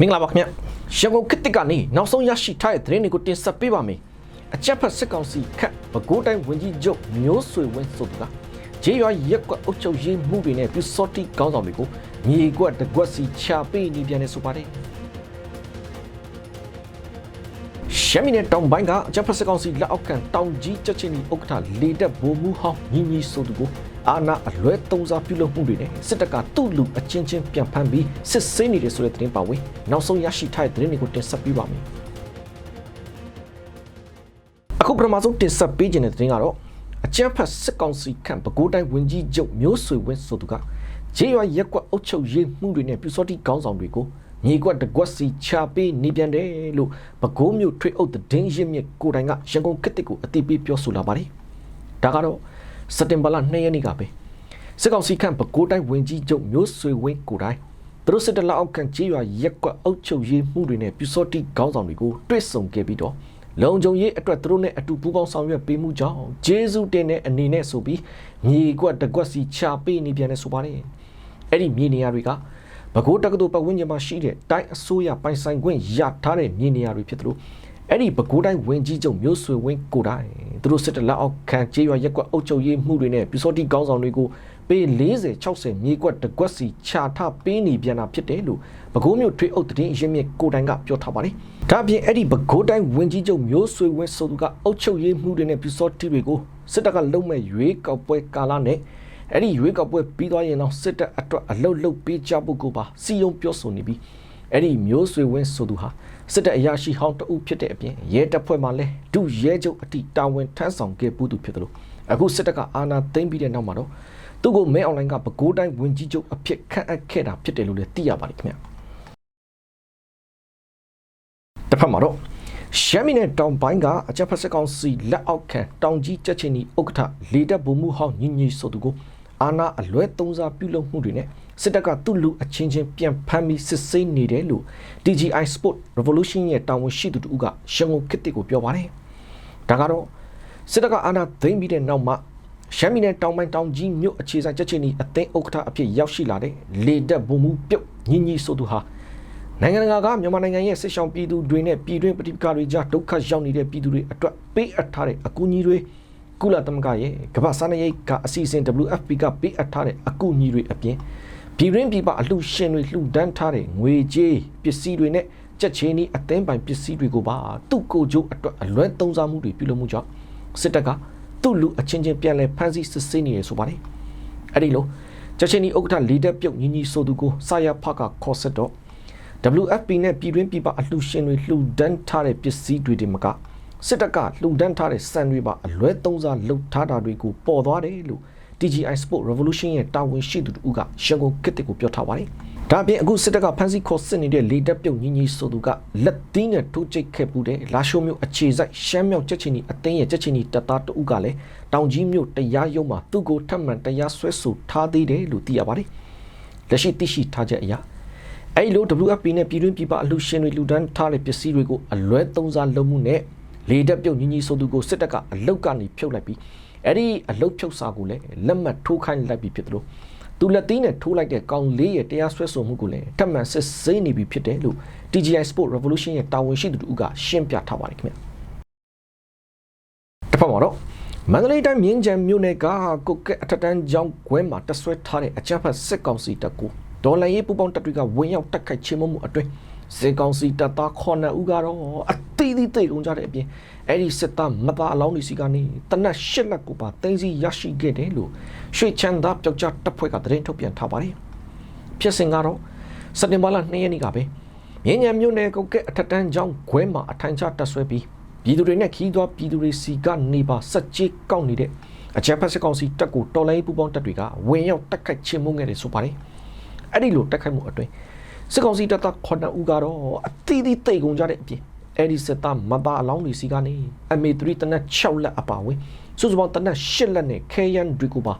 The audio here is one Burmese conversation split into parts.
မင်္ဂလာပါခင်ဗျရန်ကုန်ခေတ်တစ်ကနေနောက်ဆုံးရရှိထားတဲ့သတင်းတွေကိုတင်ဆက်ပေးပါမယ်အကြက်ဖက်စစ်ကောင်စီခတ်ပဲခူးတိုင်းဝင်ကြီးချုပ်မျိုးဆွေဝင်းဆိုသူကဂျေးရွာရက်ကွက်အုပ်ချုပ်ရေးမှုတွေနဲ့ပြစောတိကောင်းဆောင်တွေကိုမြေကွက်တကွက်စီချပေးနေပြန်နေဆိုပါတယ်ရှမ်းပြည်နယ်တောင်ပိုင်းကအကြက်ဖက်စစ်ကောင်စီလက်အောက်ခံတောင်ကြီးချက်ချင်းဒီဥက္ကဋ္ဌလေတက်ဘိုးမူဟောင်းညီညီဆိုသူကို အာနာအလွဲသုံးစားပြုလုပ်မှုတွေနဲ့စစ်တပ်ကသူ့လူအချင်းချင်းပြန်ဖမ်းပြီးစစ်ဆေးနေတယ်ဆိုတဲ့သတင်းပါဝင်နောက်ဆုံးရရှိထားတဲ့သတင်းတွေကိုတင်ဆက်ပေးပါမယ်အခုပထမဆုံးတင်ဆက်ပေးခြင်းတဲ့သတင်းကတော့အကြမ်းဖက်စစ်ကောင်စီခန့်ပဲခူးတိုင်းဝင်ကြီးချုပ်မျိုးဆွေဝင်းဆိုသူကဂျေးရွာရက်ကွက်အုပ်ချုပ်ရေးမှုတွေနဲ့ပြူစောတိကောင်းဆောင်တွေကိုမြေကွက်တကွက်စီချပေးနေပြန်တယ်လို့ပဲခူးမြို့ထွေအုပ်သတင်းရင်းမြစ်ကိုတိုင်ကရန်ကုန်ကစ်တစ်ကိုအတိပေးပြောဆိုလာပါတယ်ဒါကတော့ စက်တင်ဘာလ2ရက်နေ့ကပဲစစ်ကောင်စီခန့်ပဲခူးတိုင်းဝင်ကြီးချုပ်မျိုးဆွေဝင်းကိုတိုင်သူတို့စစ်တလက်အောက်ခံကြေးရွာရက်ကွက်အုပ်ချုပ်ရေးမှုတွေနဲ့ပြူစောတိကောင်းဆောင်တွေကိုတွေ့ဆုံခဲ့ပြီးတော့လုံခြုံရေးအတွက်သူတို့နဲ့အတူပူးပေါင်းဆောင်ရွက်ပေးမှုကြောင့်ဂျေဇုတင်တဲ့အနေနဲ့ဆိုပြီးမြေကွက်တကွက်စီချပေးနေပြန်တယ်ဆိုပါတယ်အဲ့ဒီမြေနေရာတွေကဘကိုးတက္ကသိုလ်ပတ်ဝန်းကျင်မှာရှိတဲ့တိုင်းအစိုးရပိုင်ဆိုင်ခွင့်ရထားတဲ့မြေနေရာတွေဖြစ်သလို အဲ့ဒီဘကိုးတိုင်းဝင်ကြီးချုပ်မျိုးဆွေဝင်းကိုတိုင်သူတို့စစ်တလက်အောက်ခံကြေးရွာရက်ကွက်အုပ်ချုပ်ရေးမှုတွေနဲ့ပြူစောတိကောင်းဆောင်တွေကိုပေ40 60မြေကွက်တကွက်စီချထပေးနေပြန်တာဖြစ်တယ်လို့ပဲခူးမြို့ထွေးအုပ်တည်င်းရင်းမြစ်ကိုတိုင်ကပြောထားပါတယ်။ဒါအပြင်အဲ့ဒီပဲခူးတိုင်းဝင်ကြီးချုပ်မျိုးဆွေဝင်းဆိုသူကအုပ်ချုပ်ရေးမှုတွေနဲ့ပြူစောတိတွေကိုစစ်တပ်ကလုံမဲ့ရွေးကောက်ပွဲကာလနဲ့အဲ့ဒီရွေးကောက်ပွဲပြီးသွားရင်တော့စစ်တပ်အတွက်အလုတ်လုတ်ပေးကြဖို့ကိုပါစီယုံပြောဆိုနေပြီးအဲ့ဒီမျိုးဆွေဝင်းဆိုသူဟာ စစ်တပ်အရာရှိဟောင်းတအုပ်ဖြစ်တဲ့အပြင်ရဲတပ်ဖွဲ့မှာလည်းဒုရဲချုပ်အတိတာဝန်ထမ်းဆောင်ခဲ့ပူးသူဖြစ်တယ်လို့အခုစစ်တပ်ကအာဏာသိမ်းပြီးတဲ့နောက်မှာတော့သူ့ကိုမဲအွန်လိုင်းကပဲခူးတိုင်းဝင်ကြီးချုပ်အဖြစ်ခန့်အပ်ခဲ့တာဖြစ်တယ်လို့လည်းသိရပါတယ်ခင်ဗျတစ်ဖက်မှာတော့ရှမ်းပြည်နယ်တောင်ပိုင်းကအကြပ်ဖက်စစ်ကောင်စီလက်အောက်ခံတောင်ကြီးကြက်ချင်းဒီဥက္ကဋ္ဌလေတပ်ဗိုလ်မှူးဟောင်းညီညီဆိုသူကို အာဏာအလွဲသုံးစားပြုလုပ်မှုတွေနဲ့စစ်တပ်ကသူ့လူအချင်းချင်းပြန်ဖမ်းပြီးစစ်ဆေးနေတယ်လို့ DGI Sport Revolution ရဲ့တာဝန်ရှိသူတို့ကရန်ကုန်ခေတ်တစ်ကိုပြောပါတယ်။ဒါကတော့စစ်တပ်ကအာဏာသိမ်းပြီးတဲ့နောက်မှာရှမ်းပြည်နယ်တောင်ပိုင်းတောင်ကြီးမြို့အခြေစိုက်ချက်ချင်းဒီအသိန်းဥက္ကဋ္ဌအဖြစ်ရောက်ရှိလာတဲ့လေတပ်ဗိုလ်မှူးပြုတ်ညီညီဆိုသူဟာနိုင်ငံတကာကမြန်မာနိုင်ငံရဲ့စစ်ဆောင်ပြည်သူတွေနဲ့ပြည်တွင်းပဋိပက္ခတွေကြားဒုက္ခရောက်နေတဲ့ပြည်သူတွေအတွက်ပေးအပ်ထားတဲ့အကူအညီတွေ ကုလသမဂ္ဂရဲ့ကမ္ဘာစားနပ်ရိက္ခာအစီအစဉ် WFP ကပေးအပ်ထားတဲ့အကူအညီတွေအပြင်ပြည်တွင်းပြည်ပအလှူရှင်တွေလှူဒန်းထားတဲ့ငွေကြေးပစ္စည်းတွေနဲ့ကြက်ချင်းဤအသင်းပိုင်ပစ္စည်းတွေကိုပါသူ့ကိုယ်ကျိုးအတွက်အလွဲသုံးစားမှုတွေပြုလုပ်မှုကြောင့်စစ်တပ်ကသူ့လူအချင်းချင်းပြန်လဲဖမ်းဆီးစစ်ဆေးနေရဆိုပါတယ်အဲ့ဒီလိုကြက်ချင်းဤဥက္ကဋ္ဌလီဒက်ပြုတ်ညီညီဆိုသူကိုစာရဖကခေါ်ဆက်တော့ WFP နဲ့ပြည်တွင်းပြည်ပအလှူရှင်တွေလှူဒန်းထားတဲ့ပစ္စည်းတွေဒီမက စစ်တပ်ကလှူဒန်းထားတဲ့စံတွေပါအလွဲသုံးစားလုပ်ထားတာတွေကိုပေါ်သွားတယ်လို့ TGI Sport Revolution ရဲ့တာဝန်ရှိသူတို့ကရန်ကုန်ကစ်တစ်ကိုပြောထားပါတယ်။ဒါအပြင်အခုစစ်တပ်ကဖမ်းဆီးခေါ်စစ်နေတဲ့လေတပ်ပြုတ်ညီညီဆိုသူကလက်သီးနဲ့ထိုးကျိတ်ခဲ့ပူတဲ့လာရှိုးမျိုးအခြေစိုက်ရှမ်းမြောက်ချက်ချင်းဒီအသိန်းရဲ့ချက်ချင်းဒီတပ်သားတအုပ်ကလည်းတောင်ကြီးမျိုးတရားရုံးမှာသူ့ကိုထပ်မံတရားစွဲဆိုထားသေးတယ်လို့သိရပါတယ်။လက်ရှိသိရှိထားချက်အရအဲ့လို WFP နဲ့ပြည်တွင်းပြည်ပအလှူရှင်တွေလှူဒန်းထားတဲ့ပစ္စည်းတွေကိုအလွဲသုံးစားလုပ်မှုနဲ့ လေတပ်ပြုတ်ညီညီဆိုသူကိုစစ်တပ်ကအလုတ်ကနေဖြုတ်လိုက်ပြီးအဲ့ဒီအလုတ်ဖြုတ်စာကိုလည်းလက်မှတ်ထိုးခိုင်းလိုက်ပြီးဖြစ်တယ်လို့သူလက်သီးနဲ့ထိုးလိုက်တဲ့ကောင်လေးရဲ့တရားစွဲဆိုမှုကိုလည်းထပ်မံစစ်ဆေးနေပြီဖြစ်တယ်လို့ TGI Sport Revolution ရဲ့တာဝန်ရှိသူတို့ကရှင်းပြထားပါတယ်ခင်ဗျတစ်ဖက်မှာတော့မန္တလေးတိုင်းမြင်းကြံမြို့နယ်ကကုတ်ကဲအထက်တန်းကျောင်းခွဲမှာတဆွဲထားတဲ့အကြမ်းဖက်စစ်ကောင်စီတပ်ကိုဒေါ်လာရေးပူပေါင်းတပ်တွေကဝင်ရောက်တက်ခိုက်ချေမှုမှုအတွင်း စေကောင်စီတပ်သား9ဦးကတော့အသေးသေးတိတ်ကုန်ကြတဲ့အပြင်အဲ့ဒီစစ်သားမသားအလောင်းတွေစီကနေတနက်ရှစ်လက်ကိုပါတင်းစီရရှိခဲ့တယ်လို့ရွှေချမ်းသာပျောက်ကြားတပ်ဖွဲ့ကသတင်းထုတ်ပြန်ထားပါတယ်ဖြစ်စဉ်ကတော့စက်တင်ဘာလ2ရက်နေ့ကပဲမြင်းညံမြို့နယ်ကုတ်ကဲအထက်တန်းကျောင်းခွဲမှာအထိုင်ချတပ်ဆွဲပြီးပြည်သူတွေနဲ့ခီးသွွားပြည်သူတွေစီကနေပါစက်ကြီးကောက်နေတဲ့အကြမ်းဖက်စစ်ကောင်စီတပ်ကိုတော်လိုင်းပူပေါင်းတပ်တွေကဝင်ရောက်တက်ခိုက်ချေမှုခဲ့တယ်ဆိုပါတယ်အဲ့ဒီလိုတက်ခိုက်မှုအတွင်း စစ်ကောင်စီတပ်သား9ဦးကတော့အသီးသီးတိတ်ကုန်ကြတဲ့အပြင်အဲ့ဒီစစ်သားမသားအလောင်းတွေစီကနေ MA3 တနက်6လက်အပါဝင်စုစုပေါင်းတနက်8လက်နဲ့ခဲယန်တွေကိုပါ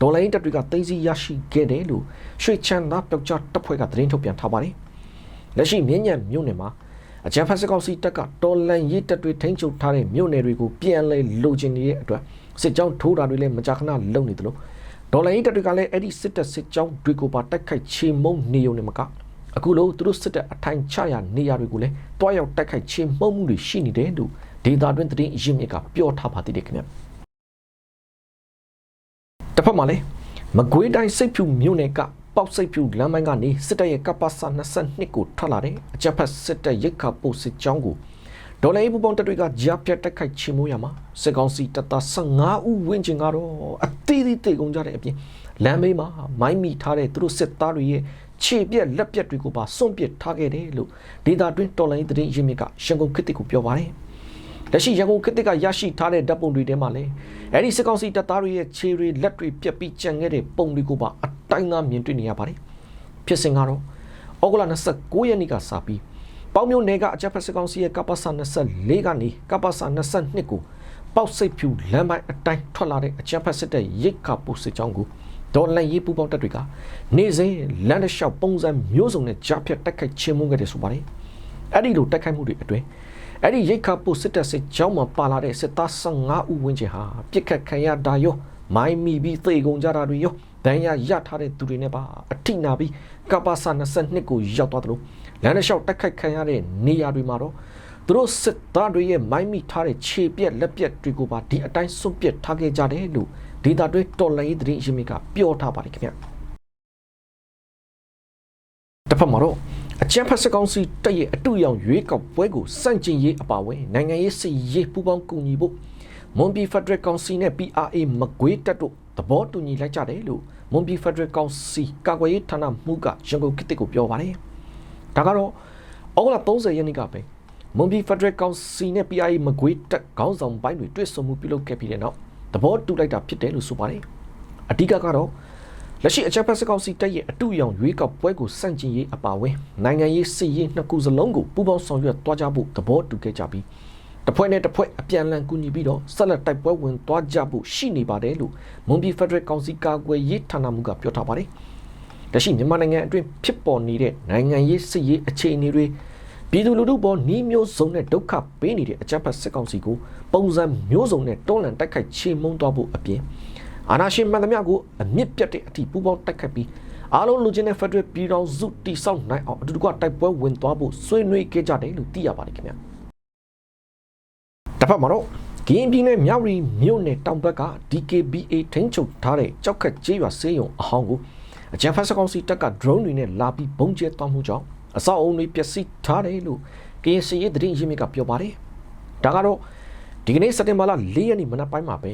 ဒေါ်လာရင်းတပ်တွေကသိမ်းဆည်းရရှိခဲ့တယ်လို့ရွှေချမ်းသာပျောက်ကြားတပ်ဖွဲ့ကသတင်းထုတ်ပြန်ထားပါတယ်လက်ရှိမြင်းညံမြို့နယ်မှာအကြံဖတ်စကောက်စီတပ်ကတော်လန်ရေးတပ်တွေထိန်းချုပ်ထားတဲ့မြို့နယ်တွေကိုပြန်လဲလိုချင်နေတဲ့အတွက်စစ်ကြောင်းထိုးတာတွေလည်းမကြာခဏလုပ်နေတယ်လို့ဒေါ်လာရေးတပ်တွေကလည်းအဲ့ဒီစစ်တပ်စစ်ကြောင်းတွေကိုပါတိုက်ခိုက်ချေမှုန်းနေုံနဲ့မက အခုလိုသူတို့စစ်တပ်အထိုင်ချရာနေရာတွေကိုလည်းတွားရောက်တိုက်ခိုက်ခြင်းမှုမှုတွေရှိနေတယ်လို့ဒေတာတွင်သတင်းအရင်းမြစ်ကပြောထားပါသေးတယ်ခင်ဗျတစ်ဖက်မှာလည်းမကွေးတိုင်းစိတ်ဖြူမြို့နယ်ကပေါက်စိတ်ဖြူလမ်းမိုင်းကနေစစ်တပ်ရဲ့ကပ္ပစာ22ကိုထွက်လာတဲ့အကြက်ဖက်စစ်တပ်ရိတ်ခါပို့စစ်ကြောင်းကိုဒေါ်လာရေးပူပေါင်းတပ်တွေကကြားပြတ်တိုက်ခိုက်ချေမှုရမှာစစ်ကောင်စီတပ်သား15ဦးဝန်းကျင်ကတော့အသေးသေးတေကုန်ကြတဲ့အပြင်လမ်းမေးမှာမိုင်းမိထားတဲ့သူတို့စစ်သားတွေရဲ့ ခြေပြက်လက်ပြက်တွေကိုပါစွန့်ပစ်ထားခဲ့တယ်လို့ဒေတာတွင်းတော်လိုင်းသတင်းရင်းမြစ်ကရန်ကုန်ခေတ်ကိုပြောပါတယ်လက်ရှိရန်ကုန်ခေတ်ကရရှိထားတဲ့ဓာတ်ပုံတွေထဲမှာလည်းအဲ့ဒီစစ်ကောင်စီတပ်သားတွေရဲ့ခြေတွေလက်တွေပြက်ပြီးကြံခဲ့တဲ့ပုံတွေကိုပါအတိုင်းသားမြင်တွေ့နေရပါတယ်ဖြစ်စဉ်ကတော့ဩဂုတ်လ29ရက်နေ့ကစပြီးပေါင်းမျိုးနယ်ကအကြပ်ဖက်စစ်ကောင်စီရဲ့ကပ္ပစာ24ကနေကပ္ပစာ22ကိုပေါက်စိတ်ဖြူလမ်းပိုင်းအတိုင်းထွက်လာတဲ့အကြပ်ဖက်စစ်တဲ့ရိတ်ခါပူစစ်ကြောင်းကို ဒေါ်လန်ရေးပူပေါင်းတပ်တွေကနေစဉ်လမ်းတစ်လျှောက်ပုံစံမျိုးစုံနဲ့ကြားဖြတ်တိုက်ခိုက်ချင်းမုန်းခဲ့တယ်ဆိုပါတယ်အဲ့ဒီလိုတိုက်ခိုက်မှုတွေအတွင်းအဲ့ဒီရိတ်ခါပူစစ်တပ်စစ်ကြောင်းမှာပါလာတဲ့စစ်သား15ဦးဝန်းကျင်ဟာပြစ်ခတ်ခံရတာရောမိုင်းမီပြီးသေကုန်ကြတာတွေရောဒဏ်ရာရထားတဲ့သူတွေနဲ့ပါအထိနာပြီးကပ္ပစာ22ကိုရောက်သွားတယ်လို့လမ်းတစ်လျှောက်တိုက်ခိုက်ခံရတဲ့နေရာတွေမှာတော့သူတို့စစ်သားတွေရဲ့မိုင်းမိထားတဲ့ခြေပြက်လက်ပြက်တွေကိုပါဒီအတိုင်းစွန့်ပစ်ထားခဲ့ကြတယ်လို့ ဒေတာတွေတော်လိုင်းသတင်းရင်းမြစ်ကပြောထားပါတယ်ခင်ဗျတစ်ဖက်မှာတော့အချမ်းဖက်စကောင်စီတက်ရဲ့အတူရောင်ရွေးကောက်ပွဲကိုစန့်ကျင်ရေးအပါအဝင်နိုင်ငံရေးစစ်ရေးပူးပေါင်းကူညီဖို့မွန်ပြည်ဖက်ဒရယ်ကောင်စီနဲ့ PRA မကွေးတပ်တို့သဘောတူညီလိုက်ကြတယ်လို့မွန်ပြည်ဖက်ဒရယ်ကောင်စီကာကွယ်ရေးဌာနမှူးကရန်ကုန်ကိတ္တကိုပြောပါတယ်။ဒါကတော့ဩဂုတ်လ30ရက်နေ့ကပဲမွန်ပြည်ဖက်ဒရယ်ကောင်စီနဲ့ PRA မကွေးတပ်ခေါင်းဆောင်ပိုင်းတွေတွေ့ဆုံမှုပြုလုပ်ခဲ့ပြီးတဲ့နောက် သဘောတူလိုက်တာဖြစ်တယ်လို့ဆိုပါတယ်။အဓိကကတော့လက်ရှိအချက်ဖက်စကောက်စီတက်ရဲ့အတူရောင်ရွေးကောက်ပွဲကိုစန့်ကျင်ရေးအပါအဝင်နိုင်ငံရေးစစ်ရေးနှစ်ခုစလုံးကိုပူးပေါင်းဆောင်ရွက်သွားကြဖို့သဘောတူခဲ့ကြပြီးတစ်ဖွဲ့နဲ့တစ်ဖွဲ့အပြန်အလှန်ကူညီပြီးတော့ဆက်လက်တိုက်ပွဲဝင်သွားကြဖို့ရှိနေပါတယ်လို့မွန်ပြည်ဖက်ဒရယ်ကောင်စီကာကွယ်ရေးဌာနမှကပြောထားပါတယ်။လက်ရှိမြန်မာနိုင်ငံအတွင်းဖြစ်ပေါ်နေတဲ့နိုင်ငံရေးစစ်ရေးအခြေအနေတွေ ပြည်သူလူထုပေါ်နှီးမျိုးစုံနဲ့ဒုက္ခပေးနေတဲ့အကြမ်းဖက်စစ်ကောင်စီကိုပုံစံမျိုးစုံနဲ့တွန်းလှန်တိုက်ခိုက်ချေမှုန်းသွားဖို့အပြင်အာဏာရှင်မှန်သမျှကိုအမြင့်ပြတ်တဲ့အထိပူးပေါင်းတိုက်ခိုက်ပြီးအားလုံးလူချင်းတဲ့ဖက်ဒရယ်ပြည်တော်စုတိဆောက်နိုင်အောင်အတူတကွတိုက်ပွဲဝင်သွားဖို့ဆွေးနွေးခဲ့ကြတယ်လို့သိရပါတယ်ခင်ဗျာတစ်ဖက်မှာတော့ကရင်ပြည်နယ်မြောက်ရီမြို့နယ်တောင်ဘက်က DKBA ထိန်းချုပ်ထားတဲ့ကြောက်ခက်ကျေးရွာဆေးရုံအဟောင်းကိုအကြံဖက်စကောင်စီတပ်က drone တွေနဲ့လာပြီးပုံကျဲသွားမှုကြောင့် အဆောက်အုံတွေပျက်စီးထားတယ်လို့ KNC ရဲ့သတင်းရင်းမြစ်ကပြောပါတယ်ဒါကတော့ဒီကနေ့စက်တင်ဘာလ၄ရက်နေ့မနက်ပိုင်းမှာပဲ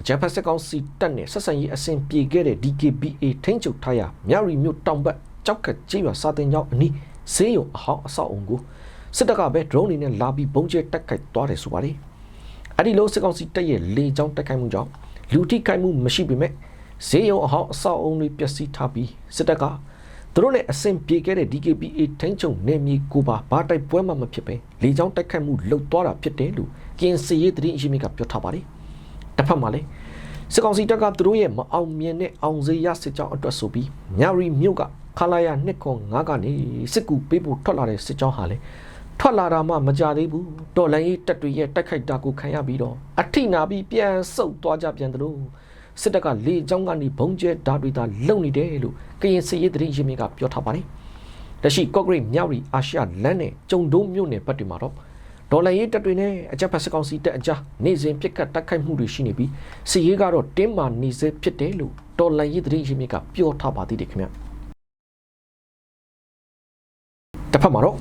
အကြံဖက်စကောင်စီတပ်နဲ့ဆက်ဆံရေးအဆင်ပြေခဲ့တဲ့ DKBA ထိန်းချုပ်ထားရာမြောက်ရီမြို့တောင်ဘက်ကြောက်ခက်ကျေးရွာစာတင်ကျောင်းအနီးဆေးရုံအဟောင်းအဆောက်အုံကိုစစ်တပ်ကပဲ drone တွေနဲ့လာပြီးပုံကျဲတက်ခိုက်သွားတယ်ဆိုပါတယ်အဲ့ဒီလိုစစ်ကောင်စီတပ်ရဲ့လေကြောင်းတက်ခိုက်မှုကြောင့်လူထိခိုက်မှုမရှိပေမဲ့ဈေးရုံအဟောင်းအဆောက်အုံတွေပျက်စီးထားပြီးစစ်တပ်က သူတို့နဲ့အဆင်ပြေခဲ့တဲ့ DKPA ထိန်းချုပ်နေမြေကိုပါဘာတိုက်ပွဲမှမဖြစ်ပဲလေကြောင်းတိုက်ခိုက်မှုလှုပ်သွားတာဖြစ်တယ်လို့ကင်စီရေးသတင်းအရှိမြစ်ကပြောထားပါတယ်တစ်ဖက်မှာလည်းစစ်ကောင်စီတပ်ကသူတို့ရဲ့မအောင်မြင်တဲ့အောင်စေးရစစ်ကြောင်းအတွက်ဆိုပြီးမြရီမြို့ကခလာယာ205ကနေစစ်ကူပေးဖို့ထွက်လာတဲ့စစ်ကြောင်းဟာလည်းထွက်လာတာမှမကြသေးဘူးတော်လန်ရေးတက်တွေရဲ့တိုက်ခိုက်တာကိုခံရပြီးတော့အထိနာပြီးပြန်ဆုတ်သွားကြပြန်တယ်လို့ စစ်တပ်ကလေကြောင်းကနေဘုံကျဲဓာတ်တွေသာလုံနေတယ်လို့ကရင်စစ်ရေးသတင်းရင်းမြစ်ကပြောထားပါတယ်လက်ရှိကော့ဂရိတ်မြောက်ရီအာရှလမ်းနဲ့ကျုံဒုံမြို့နယ်ဘက်တွေမှာတော့ဒေါ်လာရေးတက်တွေနဲ့အကြက်ဖက်စကောင်စီတက်အကြနေစဉ်ပြစ်ကတ်တိုက်ခိုက်မှုတွေရှိနေပြီးစစ်ရေးကတော့တင်းမာနေစေဖြစ်တယ်လို့ဒေါ်လာရေးသတင်းရင်းမြစ်ကပြောထားပါသေးတယ်ခင်ဗျတစ်ဖက်မှာတော့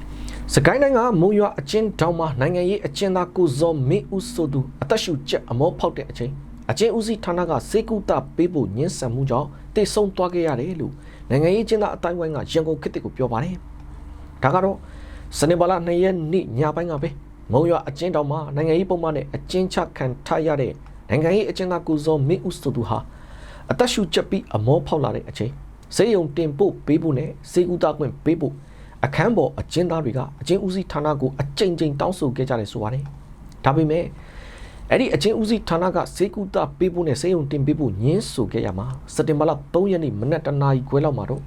စကိုင်းနိုင်ငံမုံရွာအချင်းတောင်မှာနိုင်ငံရေးအကျဉ်းသားကိုဇော်မင်းဦးဆိုသူအသက်ရှူချက်အမောဖောက်တဲ့အချိန် အချင်းဦးစီးဌာနကစေကူတာပေးဖို့ညှင်းဆန်မှုကြောင့်တိတ်ဆုံးသွားခဲ့ရတယ်လို့နိုင်ငံရေးကျင်းသားအတိုင်းဝိုင်းကရန်ကုန်ခေတ်ကိုပြောပါတယ်။ဒါကတော့စနေပါလ2ရက်နေ့ညပိုင်းကပဲမုံရွာအချင်းတောင်မှာနိုင်ငံရေးပုံမှန်နဲ့အချင်းချခံထားရတဲ့နိုင်ငံရေးအချင်းသားကိုဇော်မင်းဦးဆိုသူဟာအသက်ရှူချက်ပြီးအမောဖောက်လာတဲ့အချိန်စေယုံတင်ပို့ပေးဖို့နဲ့စေကူတာခွင့်ပေးဖို့အခန်းပေါ်အကျဉ်းသားတွေကအကျဉ်းဦးစီးဌာနကိုအကြိမ်ကြိမ်တောင်းဆိုခဲ့ကြတယ်ဆိုပါတယ်။ဒါပေမဲ့ အဲ့ဒီအချင်းဦးစီးဌာနကစေကူတာပေးဖို့နဲ့စေယုံတင်ပေးဖို့ညင်းဆိုခဲ့ရမှာစက်တင်ဘာလ3ရက်နေ့မနက်တနာရီခွဲလောက်မှာတော့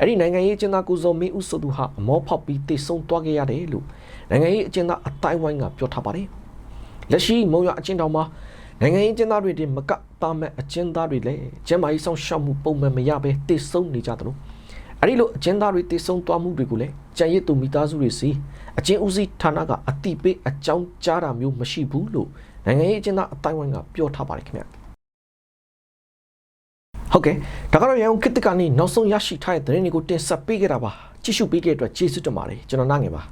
အဲ့ဒီနိုင်ငံရေးအကျဉ်းသားကိုဇော်မင်းဦးဆိုသူဟာအမောဖောက်ပြီးတိတ်ဆုံးသွားခဲ့ရတယ်လို့နိုင်ငံရေးအကျဉ်းသားအတိုင်းဝိုင်းကပြောထားပါတယ်လက်ရှိမုံရအကျဉ်းတောင်မှာနိုင်ငံရေးအကျဉ်းသားတွေတင်မကတာမဲ့အကျဉ်းသားတွေလည်းကျန်းမာရေးဆောင်ရှောက်မှုပုံမှန်မရဘဲတိတ်ဆုံးနေကြတယ်လို့အဲဒီလိုအကျဉ်းသားတွေတည်ဆုံသွားမှုတွေကိုလည်းကြံရစ်သူမိသားစုတွေစီ အကျဉ်းဦးစီးဌာနကအတိပေးအကြောင်းကြားတာမျိုးမရှိဘူးလို့နိုင်ငံရေးအကျဉ်းသားအတိုင်းဝိုင်းကပြောထားပါတယ်ခင်ဗျဟုတ်ကဲ့ဒါကတော့ရန်ကုန်ခေတ်သစ်ကနေနောက်ဆုံးရရှိထားတဲ့သတင်းတွေကိုတင်ဆက်ပေးခဲ့တာပါကြည့်ရှုပေးခဲ့တဲ့အတွက်ကျေးဇူးတင်ပါတယ်ကျွန်တော်နားငယ်ပါ